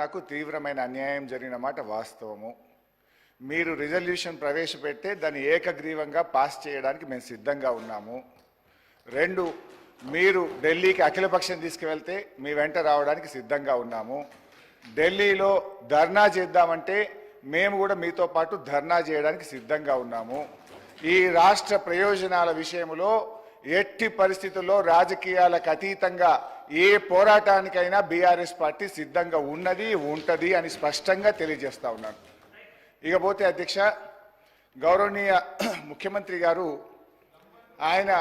నాకు తీవ్రమైన అన్యాయం జరిగిన మాట వాస్తవము. మీరు రిజల్యూషన్ ప్రవేశపెడితే దాన్ని ఏకగ్రీవంగా పాస్ చేయడానికి మేము సిద్ధంగా ఉన్నాము. రెండు మీరు ఢిల్లీకి అఖిలపక్షం తీసుకువెళ్తే మీ వెంట రావడానికి సిద్ధంగా ఉన్నాము. ఢిల్లీలో ధర్నా చేద్దామంటే మేము కూడా మీతో పాటు ధర్నా చేయడానికి సిద్ధంగా ఉన్నాము. ఈ రాష్ట్ర ప్రయోజనాల విషయంలో ఎట్టి పరిస్థితుల్లో రాజకీయాలకు అతీతంగా ఏ పోరాటానికైనా బీఆర్ఎస్ పార్టీ సిద్ధంగా ఉన్నది ఉంటది అని స్పష్టంగా తెలియజేస్తా ఉన్నాను. ఇకపోతే అధ్యక్ష గౌరవనీయ ముఖ్యమంత్రి గారు ఆయన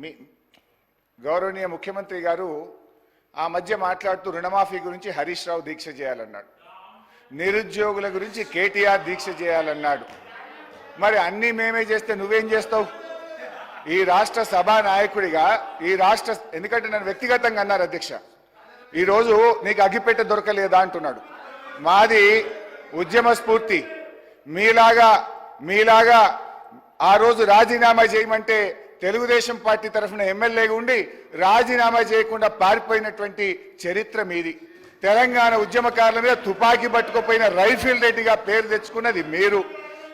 మీ గౌరవనీయ ముఖ్యమంత్రి గారు ఆ మధ్య మాట్లాడుతూ రుణమాఫీ గురించి హరీష్ రావు దీక్ష చేయాలన్నాడు. నిరుద్యోగుల గురించి కేటీఆర్ దీక్ష చేయాలన్నాడు. మరి అన్నీ మేమే చేస్తే నువ్వేం చేస్తావు? ఈ రాష్ట్ర సభా నాయకుడిగా ఈ రాష్ట్ర ఎందుకంటే నన్ను వ్యక్తిగతంగా అన్నారు అధ్యక్ష. ఈరోజు నీకు అగ్గిపెట్ట దొరకలేదా అంటున్నాడు. మాది ఉద్యమ స్ఫూర్తి. మీలాగా మీలాగా ఆ రోజు రాజీనామా చేయమంటే తెలుగుదేశం పార్టీ తరఫున ఎమ్మెల్యేగా ఉండి రాజీనామా చేయకుండా పారిపోయినటువంటి చరిత్ర మీది. తెలంగాణ ఉద్యమకారుల మీద తుపాకీ పట్టుకుపోయిన రైఫిల్ రెడ్డిగా పేరు తెచ్చుకున్నది మీరు.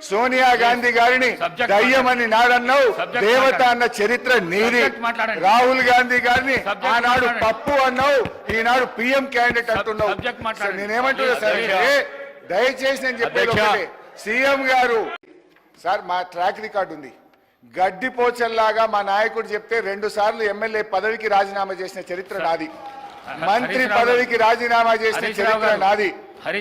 సోనియా గాంధీ గారిని దయ్యమని నాడన్నావు దేవత. అన్న చరిత్ర నీది. రాహుల్ గాంధీ గారిని ఆనాడు. పప్పు అన్నావు ఈనాడు పిఎం క్యాండిడేట్ అంటున్నావు నేనేమంటున్నా సార్ దయచేసి నేను చెప్పేది. ఒకటే సీఎం గారు సార్ మా ట్రాక్ రికార్డు ఉంది గడ్డిపోచల్లాగా మా నాయకుడు చెప్తే రెండు సార్లు ఎమ్మెల్యే పదవికి రాజీనామా చేసిన చరిత్ర నాది మంత్రి పదవికి రాజీనామా చేసిన చరిత్ర. నాది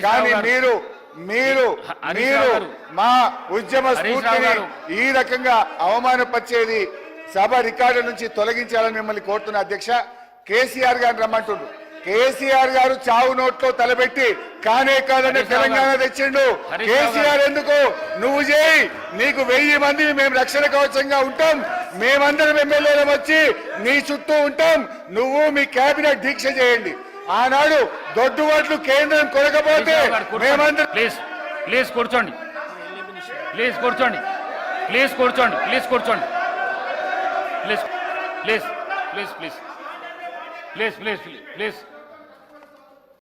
కానీ. మీరు మీరు మీరు. మా ఉద్యమ స్ఫూర్తిని. ఈ రకంగా అవమానపరిచేది సభ రికార్డు నుంచి తొలగించాలని మిమ్మల్ని కోరుతున్న అధ్యక్ష కేసీఆర్ గారిని రమ్మంటుండ్రు. కేసీఆర్ గారు చావు నోట్లో తలబెట్టి కానే కాదని తెలంగాణ. తెచ్చిండు. కేసీఆర్ ఎందుకు? నువ్వు చేయి. నీకు వెయ్యి మంది మేము రక్షణ కవచంగా ఉంటాం. మేమందరం ఎమ్మెల్యేలం వచ్చి నీ చుట్టూ ఉంటాం. నువ్వు మీ కేబినెట్ దీక్ష చేయండి. ఆనాడు దొడ్డుబాట్లు కేంద్రం కొనకపోతే మేమందరం ప్లీజ్ ప్లీజ్ కూర్చోండి. ప్లీజ్ కూర్చోండి. ప్లీజ్ కూర్చోండి. ప్లీజ్ కూర్చోండి. Please please please. Please please please please.